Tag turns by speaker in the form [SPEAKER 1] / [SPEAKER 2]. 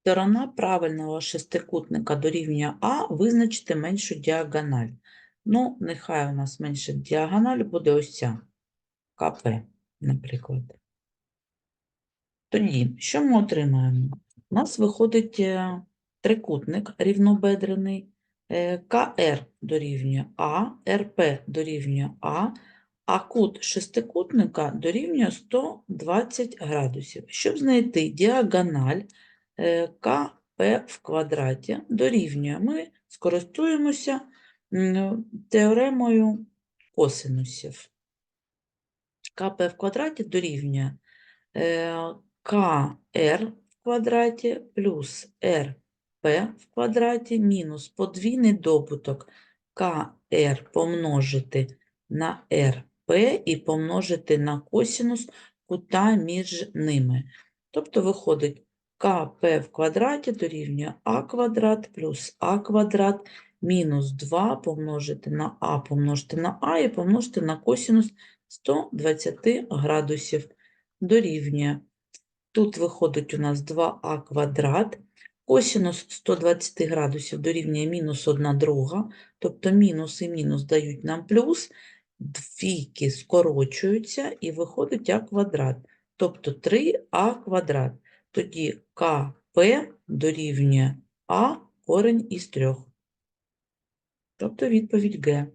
[SPEAKER 1] Сторона правильного шестикутника дорівнює А, визначити меншу діагональ. Ну, нехай у нас менша діагональ буде ось ця, КП, наприклад. Тоді, що ми отримаємо? У нас виходить е, трикутник рівнобедрений, е, КР дорівнює А, РП дорівнює А, а кут шестикутника дорівнює 120 градусів. Щоб знайти діагональ КП в квадраті дорівнює, ми скористуємося теоремою косинусів. КП в квадраті дорівнює е, КР в квадраті плюс РП в квадраті мінус подвійний добуток КР помножити на РП і помножити на косинус кута між ними. Тобто виходить КП в квадраті дорівнює А квадрат плюс А квадрат мінус 2 помножити на А помножити на А і помножити на косинус 120 градусів дорівнює. Тут виходить у нас 2а квадрат. Косинус 120 градусів дорівнює мінус 1 друга, тобто мінус і мінус дають нам плюс, двійки скорочуються і виходить а квадрат, тобто 3а квадрат. Тоді КП дорівнює а корень із трьох. Тобто відповідь Г.